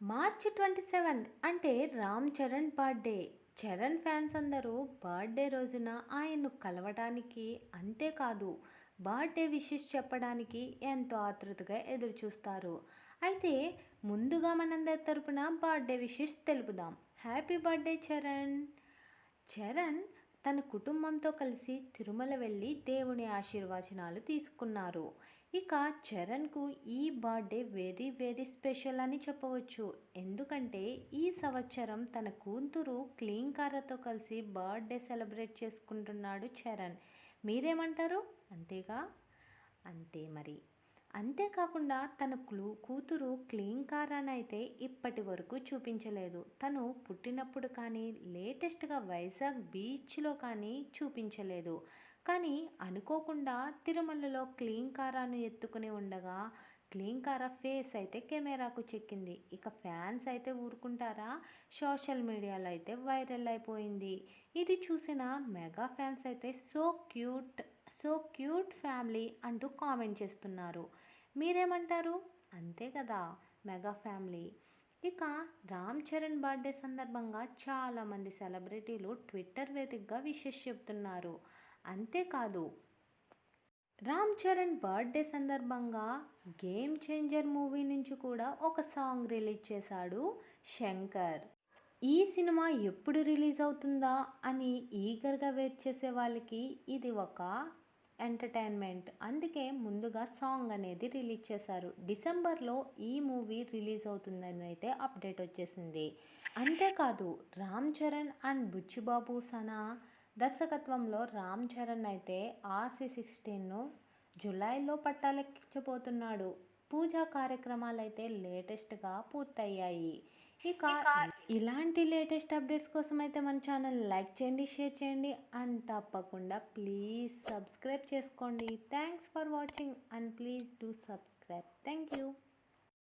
మార్చి twenty seven అంటే Ram Charan birthday. Charan fans అందరూ birthday రోజున ఆయన్ను కలవడానికి అంతేకాదు బర్త్డే విషెస్ చెప్పడానికి ఎంతో ఆతృతగా ఎదురుచూస్తారు. అయితే ముందుగా మనందరి తరపున birthday wishes తెలుపుదాం. Happy birthday Charan! Charan తన కుటుంబంతో కలిసి తిరుమల వెళ్ళి దేవుని ఆశీర్వచనాలు తీసుకున్నారు. ఇక చరణ్కు ఈ బర్త్డే వెరీ వెరీ స్పెషల్ అని చెప్పవచ్చు. ఎందుకంటే ఈ సంవత్సరం తన కూతురు క్లీంకారతో కలిసి బర్త్డే సెలబ్రేట్ చేసుకుంటున్నాడు చరణ్. మీరేమంటారు? అంతేగా? అంతే మరి. అంతేకాకుండా తన క్లూ కూతురు క్లీంకారాన్ని అయితే ఇప్పటి వరకు చూపించలేదు. తను పుట్టినప్పుడు కానీ లేటెస్ట్గా వైజాగ్ బీచ్లో కానీ చూపించలేదు. కానీ అనుకోకుండా తిరుమలలో క్లీంకారాను ఎత్తుకుని ఉండగా క్లీంకార ఫేస్ అయితే కెమెరాకు చెక్కింది. ఇక ఫ్యాన్స్ అయితే ఊరుకుంటారా? సోషల్ మీడియాలో అయితే వైరల్ అయిపోయింది. ఇది చూసిన మెగా ఫ్యాన్స్ అయితే so cute so cute family అంటూ కామెంట్ చేస్తున్నారు. మీరేమంటారు? అంతే కదా మెగా ఫ్యామిలీ. ఇక రామ్ చరణ్ బర్త్డే సందర్భంగా చాలామంది సెలబ్రిటీలు ట్విట్టర్ వేదికగా విషెస్ చెప్తున్నారు. అంతేకాదు రామ్ చరణ్ బర్త్డే సందర్భంగా గేమ్ చేంజర్ మూవీ నుంచి కూడా ఒక సాంగ్ రిలీజ్ చేశాడు శంకర్. ఈ సినిమా ఎప్పుడు రిలీజ్ అవుతుందా అని ఈగర్గా వెయిట్ చేసే వాళ్ళకి ఇది ఒక ఎంటర్టైన్మెంట్. అందుకే ముందుగా సాంగ్ అనేది రిలీజ్ చేశారు. డిసెంబర్లో ఈ మూవీ రిలీజ్ అవుతుందని అయితే అప్డేట్ వచ్చేసింది. అంతేకాదు రామ్ చరణ్ అండ్ బుచ్చిబాబు సనా దర్శకత్వంలో రామ్ చరణ్ అయితే ఆర్సీ సిక్స్టీన్ను జూలైలో పట్టాలెక్కించబోతున్నాడు. పూజా కార్యక్రమాలు అయితే లేటెస్ట్గా పూర్తయ్యాయి. ఇక ఇలాంటి లేటెస్ట్ అప్డేట్స్ కోసం అయితే మన ఛానల్ లైక్ చేయండి షేర్ చేయండి అండ్ తప్పకుండా ప్లీజ్ సబ్స్క్రైబ్ చేసుకోండి. Thanks for watching and please do subscribe. Thank you.